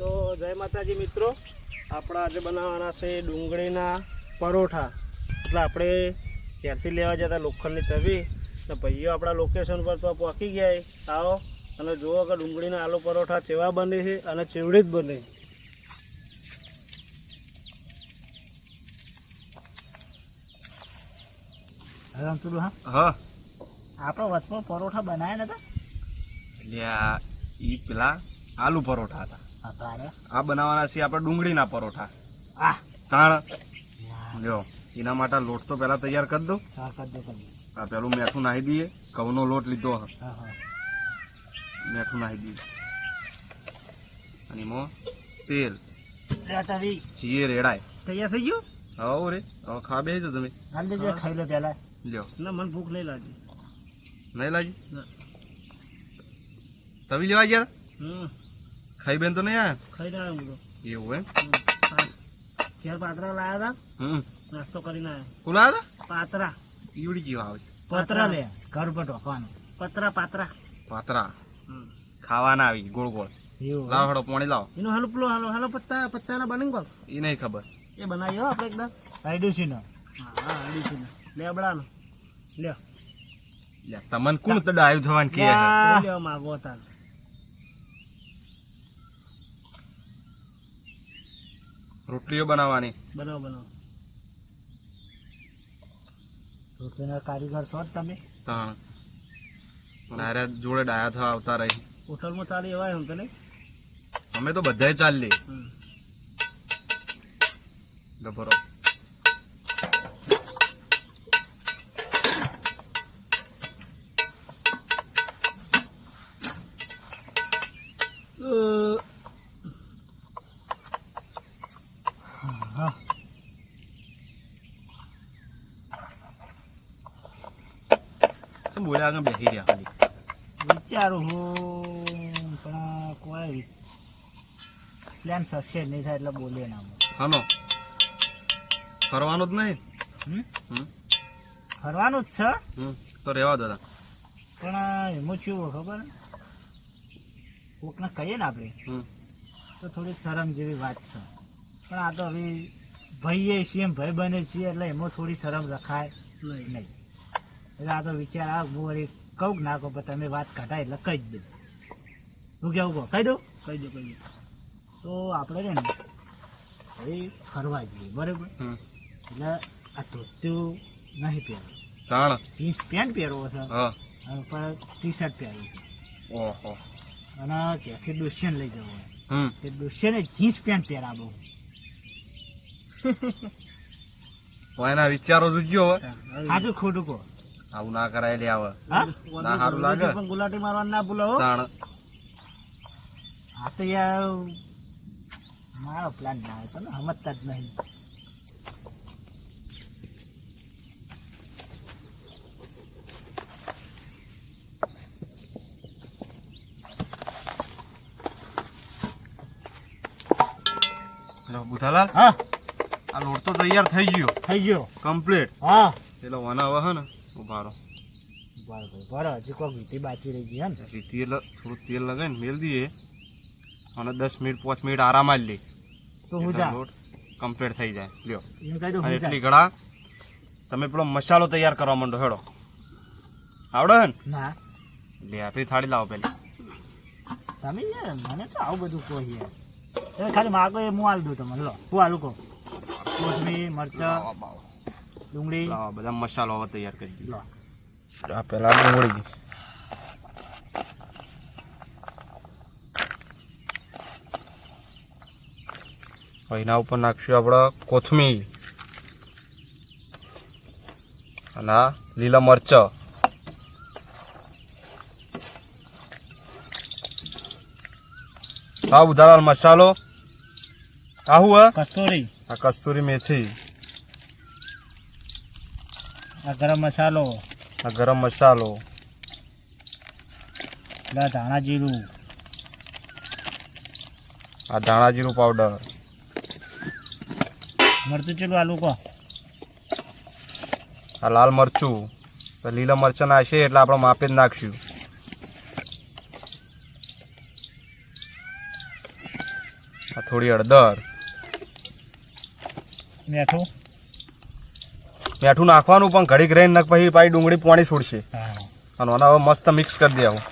તો જય માતાજી મિત્રો. આપણા આજે બનાવવાના છે ડુંગળીના પરોઠા. એટલે આપણે ત્યાંથી લેવા જતા લોખંડની તવી. તો ભાઈઓ આપણા લોકેશન પર તો પહોંચી ગયા આવો. અને જુઓ કે ડુંગળીના આલુ પરોઠા ચેવા બને છે અને ચેવડી જ બને. હા. હા. આપણો વચમાં પરોઠા બનાવ્યા નતા? એટલે આ એ પેલા આલુ પરોઠા હતા. આ બનાવવાના છે આપણે ડુંગળીના પરોઠા. આ તાણ. લ્યો એના માટે લોટ તો પેલા તૈયાર કરી દો હા. આ પેલું મેઠું નાહી દઈએ. ઘઉંનો લોટ લીધો. હ. હા. હા મેઠું નાહી દઈએ. અને એમાં તેલ. જીએ રેડાય. તૈયાર થઈ ગયું? હવ રે. હવે ખા બેસી જો તમે. ખાઈ લો પહેલા. લ્યો ના મને ભૂખ નહીં લાગી. નહીં લાગી તવી લેવા ગયા? હમ. ખાઈ બેન તો નહીં આયા? ખાઈ ના હું તો. એવું એમ? ઘેર પાત્રા લાવ્યા હતા? હમ. નાસ્તો કરીને આવ્યા કોલા હતા? પાત્રા. ઈવડી જેવા આવે પતરા લે. ઘર પર ઢોકવાનું પતરા પાત્રા. પાતરા. ખાવાના આવી ગોળ ગોળ. એવું લાવ હડો પાણી લાવ. એનો હાલો પેલો હાલો હાલો પત્તા પત્તાના બને ગોળ એ નહીં ખબર. એ બનાવ્યો આપણે એકદમ કાઢ્યું છે ને હા અડીશું લેબડાનો લ્યો. લ્યા, તમને કોણ તો ડાયું થવાનું કે લ્યા. લેવા માગો હતા રોટલીઓ બનાવવાની. બનાવો બનાવો રોટલીના કારીગર છો તમે. હા. નારે જોડે ડાયા થવા આવતા રહી. હોટલમાં ચાલી એવાય હું તો નહીં? અમે તો બધાય હમ. ગભરો હા આગળ બેસી રહ્યા ખાલી. વિચારું હું પણ કોઈ પ્લાન થશે નહીં થાય એટલે બોલે ના. હાનો ફરવાનું જ નહીં? ફરવાનું જ છે. તો રહેવા દાદા પણ એમાં શું ખબર? કોકને કહીએ ને આપણે તો થોડી શરમ જેવી વાત છે. પણ આ તો હવે ભાઈએ છીએ ભાઈ બને છીએ એટલે એમાં થોડી શરમ રખાય નહીં. એટલે આ તો વિચાર આ હું વળી કહું નાખો પણ તમે વાત કાઢાય એટલે કહી જ દઉં શું કેવું કહો? કહી દઉં કહી દો કહી દો. તો આપણે છે ને એ ફરવા જઈએ બરાબર? એટલે આ ધોતું નહીં પહેરવું. જીન્સ પેન્ટ પહેરવો છે. પણ ટી શર્ટ પહેરવું છે. ઓહો. અને ત્યાંથી દુષ્યન લઈ જવું હોય તે દુષ્યને જીન્સ પેન્ટ પહેરાવો. એના વિચારો જોજો હવે. સાચું ખોટું કહો. આવું ના કરાય લે આવે. ના સારું લાગે. પણ ગુલાટી મારવા ના ભૂલો હો. તાણ. આ તો યાર મારો પ્લાન ના આવે તમે સમજતા જ નહીં. લો બુધાલાલ. હા? આ લોટ તો તૈયાર થઈ ગયો. થઈ ગયો. કમ્પ્લીટ હા. પેલો વના હે ને. ઉભારો. બરાબર હજી કોઈ વીટી બાકી રહી ગઈ હે ને પછી તેલ થોડું તેલ લગાવીને મેલ દઈએ. અને દસ મિનિટ પાંચ મિનિટ આરામ જ લે તો હું જા. કમ્પ્લીટ થઈ જાય. લ્યો. એમ અને એટલી ઘડા તમે પેલો મસાલો તૈયાર કરવા માંડો હેડો. આવડે હે ને? ના. લે આપણી થાળી લાવો પેલી. તમે યાર મને તો આવું બધું કહો યાર તમે ખાલી માગો એ હું આલ દઉં તમને લો. હું આલું કહું. કોથમીર મરચાં. ડુંગળી લાવો બધા મસાલો હવે તૈયાર કરી દીધો આ પેલા ડુંગળી એના ઉપર નાખશું આપણે કોથમીર અને લીલા મરચાં હા ઉધારાલ મસાલો આહુ હા કસ્તુરી આ કસ્તુરી મેથી આ ગરમ મસાલો. આ ગરમ મસાલો. આ ધાણા જીરું. આ ધાણા જીરું પાવડર મરચું ચેલું આલુ કહો આ લાલ મરચું. તો લીલા મરચાં નાખશે એટલે આપણે માપે જ નાખશું. આ થોડી હળદર. મેઠું મીઠું નાખવાનું પણ ઘડીક રહીને નાખ પછી પાછી ડુંગળી પાણી છોડશે. અને હવે મસ્ત મિક્સ કરી દેવું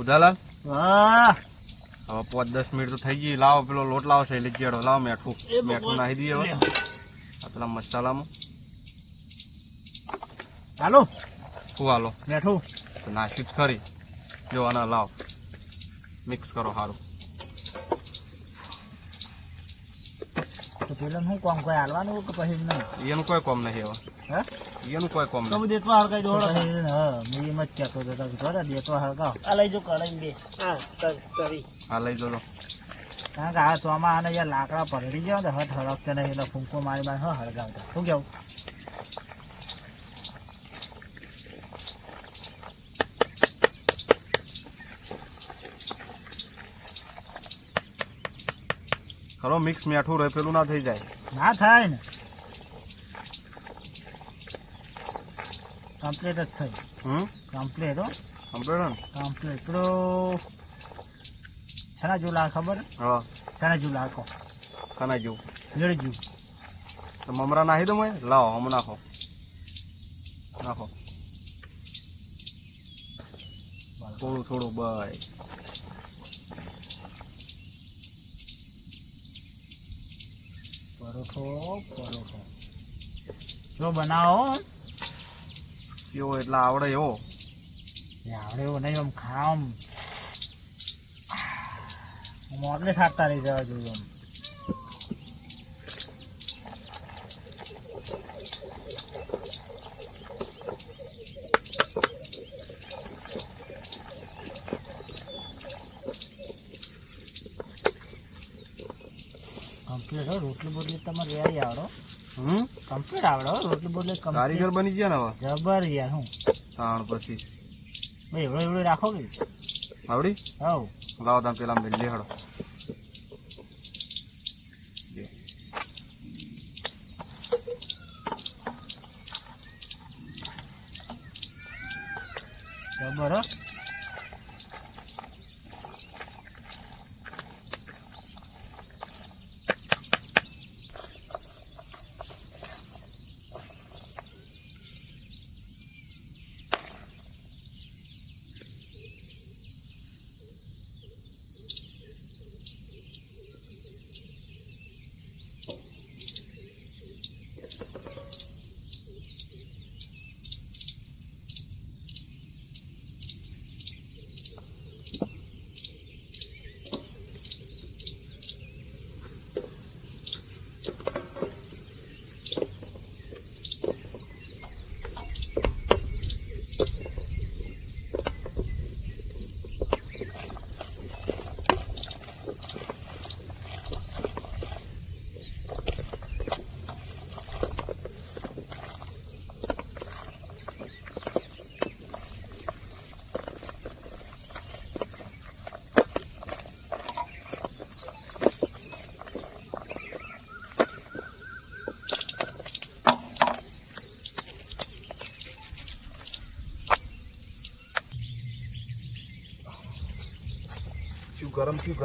ઉદાલાલ હા. હવે પાંચ દસ મિનિટ તો થઈ ગઈ. લાવો પેલો લોટ લાવો છે એટલે જેડો લાવો મેઠું. મેઠું નાખી દઈએ હવે. પેલા મસાલામાં. હાલો. શું હાલો? મેઠું. નાસ્તી નાખી જ ખરી. જોવાના લાવ. મિક્સ કરો સારું પેલા હું કોમ કોઈ હાલવાનું કે પછી નહીં? એનું કોઈ કોમ નહીં હવે એનું કોઈ કોમ નહીં. દેતો હળગાઈ દો હા મેં એમ જ કહેતો હતો દેતો હળગાવ આ લઈ જો કઢાઈ બે. હા તર- આ લઈ જો કારણ કે આ ચોમાં આને યાર લાકડા પલળી જાય ને હટ હળગતે નહીં એટલે ફૂંકો મારી મારી હા હળગાવતા. શું કેવું ખરો મિક્સ મીઠું રહે પેલું ના થઈ જાય. ના થાય ને. કમ્પ્લીટ જ થઈ. હમ? કમ્પ્લીટ હો. કમ્પ્લીટ કમ્પ્લીટ પેલો છેના જેવું લાગે ખબર? હા. કહો કનાઈ જેવું લેડજુ તો મમરા નાખી દો મેં લાવો હમ નાખો. નાખો. થોડું થોડું બાય પરોઠો પરોઠો. જો બનાવો એવો એટલે આવડે એવો. આવડે એવું નહીં આમ ખામ. મોટલે થાકતા રહી જવા જોઈએ આમ કમ્પ્લીટ હો રોટલી બોટલી તમારે યાર આવડો. હમ? કમ્પ્લીટ આવડો રોટલી બોટલી કમ્પ્લીટ કારીગર બની ગયા ને હવે? જબર યાર હું? તાણ પછી. ભાઈ એવડો એવડો રાખો કે? આવડી? હાઉ. લાવો તમે પેલા મેં લેહડો જબર હો.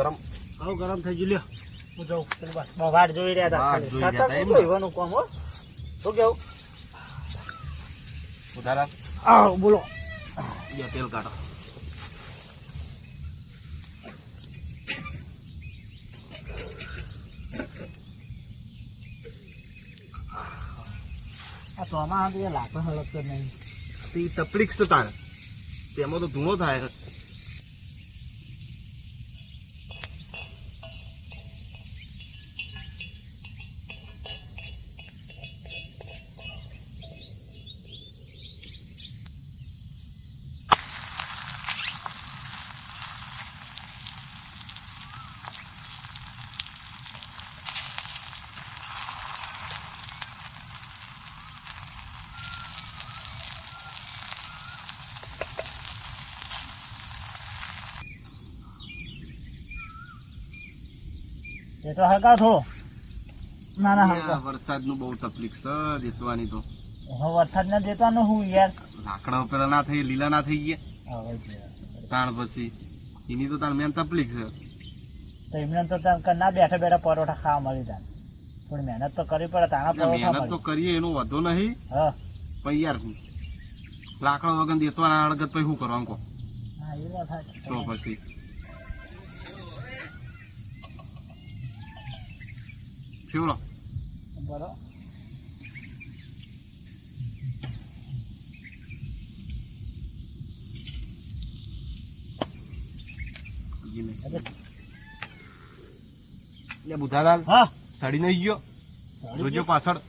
ગરમ. શું ગરમ થઈ ગયું લ્યો. હું જાઉં. બસ. બહાર જોઈ રહ્યા હતા ખાલી. જોઈ રહ્યા હતા એમ ને? કામ હો? શું કેવું? ઉધારા આવ બોલો. તેલ કાઢો. આ તો લાકડો હળગતો નહીં. તે તકલીફ છે તારે. તેમાં તો ધૂળો થાય એ તો હલકા થોડો. ના ના હળગાવ વરસાદનું બહુ તકલીફ છે દેતવાની તો. હવે વરસાદ ના દેતો ને હું યાર. લાકડા પેલા ના થઈ લીલા ના થઈ ગયા. તાણ પછી એની તો તાણ મેન તકલીફ છે. તો એમને તો તાણ ના બેઠા બેઠા પરોઠા ખાવા મળી જાય. પણ મહેનત તો કરવી પડે તાણા પરોઠા મહેનત તો કરીએ એનો વધો નહીં. હા. પણ યાર લાકડા વગર દેતવાના અડગત પછી શું કરવાનું કહો. તો પછી. ફેવડો બરો એટલે બુધાલાલ હા. સડી નહીં ગયો. જોજો પાછળ.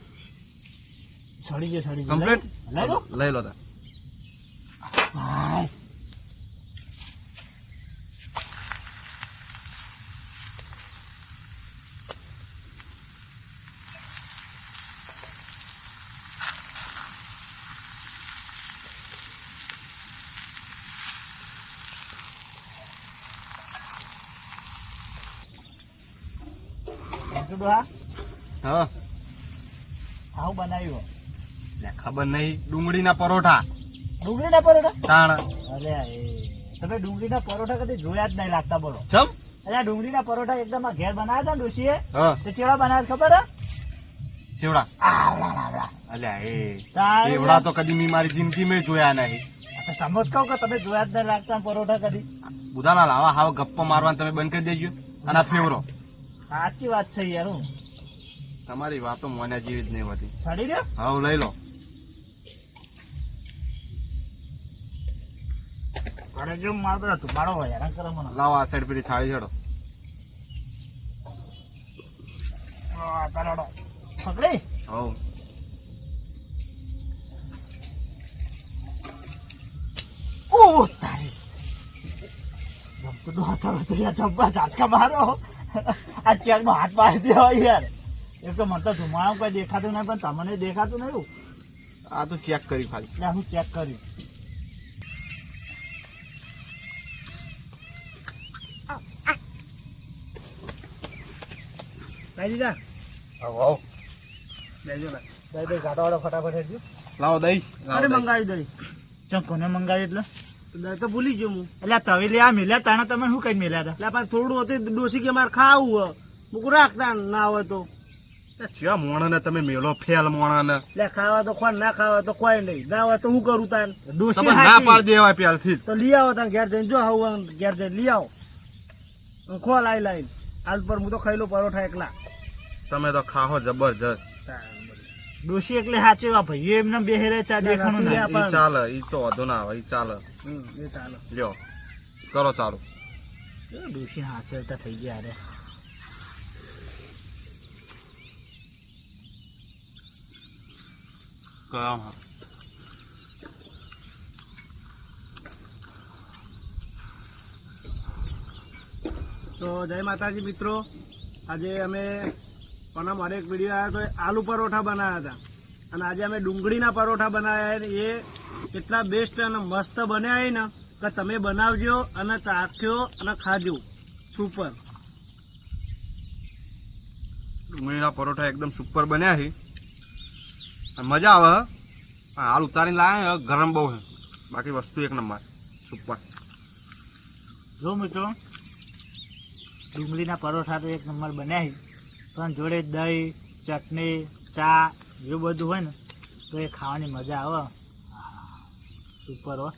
સડી ગયો સડી કમ્પ્લીટ લઈ લો. લઈ મંટુ ડોહા, હા. આવું બનાવ્યું. લે ખબર નહીં ડુંગળીના પરોઠા. ડુંગળીના પરોઠા? તાણ. અરે તમે ડુંગળીના પરોઠા કદી જોયા જ નહીં લાગતા બોલો. ચમ? અરે ડુંગળીના પરોઠા એકદમ આ ઘેર બનાવ્યા હતા ને ડોશીએ? તો ચેવડા બનાવ્યા ખબર હે? ચેવડા. અલ્યા એ. ચેવડા તો કદી મેં મારી જિંદગીમાં જોયા નહીં. તો સમજ કહો કે તમે જોયા જ નહીં લાગતા પરોઠા કદી. બુધાલાલ લાવા હાવ ગપ્પો મારવાનું તમે બંધ કરી દેજો. અને ફેવરો. સાચી વાત છે યાર હું. તમારી વાતો મોન્યા જેવી જ નહીં હોતી. છડી દે હવે લઈ લો ઘરે જો મારો બધા ધુમાડો હોય હેરાન કરો મને. લાવો આ સાઈડ પેલી થાળી છોડો. આ તારાડો. પકડી. હવ ઓ તારી. જમતો ડો હાથો તો યાર જબ્બા ઝાટકા મારો. આ ચેરમાં હાથ પાસે દેવા યાર. એ તો મને તો ધુમાડો કોઈ દેખાતું નહીં પણ તમને દેખાતું નહીં આ તો ચેક કરી ખાલી. એટલે હું ચેક કર્યું લઈ દીધા? લેજો ને ગાડાવાળો ફટાફટ હેડજો. લાવો અરે દહીં. મંગાવી દઈ ચમ કોને મંગાવી એટલે? દર તો ભૂલી ગયો હું. એટલે આ તવી આ મેલ્યા તાણે તમે શું કઈ મેલ્યા હતા એટલે પાછું થોડું હતું ડોસી કે મારે ખાવું મૂકું રાખતા ના હોય તો. એ ચિયા મોણાને તમે મેલો ફેલ મોણાને. લે ખાવા તો ખોન ના ખાવા તો કોઈ નહીં. ના હોય તો હું કરું તાન ડોશી તમે ના પાડ દેવાય પહેલથી જ તો લઈ આવો તાન ઘેર જઈને જો આવું ઘેર જઈને લઈ આવો. ખો લાઈ લાઈ હાલ પર હું તો ખાઈ લઉં પરોઠા એકલા. તમે તો ખાહો જબરજસ્ત. ડોશી એટલે સાચું આ ભાઈ એમને બેહેરે ચા દેખાણું ના, ચાલે ઈ તો વધુ ના આવે ઈ ચાલે. હમ, એ ચાલે. લ્યો કરો ચાલુ. ડોશી હાચવતા થઈ ગયા રે. કરો તો જય માતાજી મિત્રો. આજે અમે પણ મારે એક વીડિયો આવ્યો તો એ આલુ પરોઠા બનાવ્યા હતા. અને આજે અમે ડુંગળીના પરોઠા બનાવ્યા છે. એ એટલા બેસ્ટ અને મસ્ત બન્યા ને કે તમે બનાવજો અને ચાખ્યો અને ખાજો. સુપર ડુંગળીના પરોઠા એકદમ સુપર બન્યા છે. મજા આવે હે. હાલ ઉતારીને લાવે હે, ગરમ બહુ છે. બાકી વસ્તુ એક નંબર. સુપર જો મિત્રો ડુંગળીના પરોઠા તો એક નંબર બન્યા છે. પણ જોડે દહીં, ચટણી, ચા, એવું બધું હોય ને, તો એ ખાવાની મજા આવે. સુપર હો.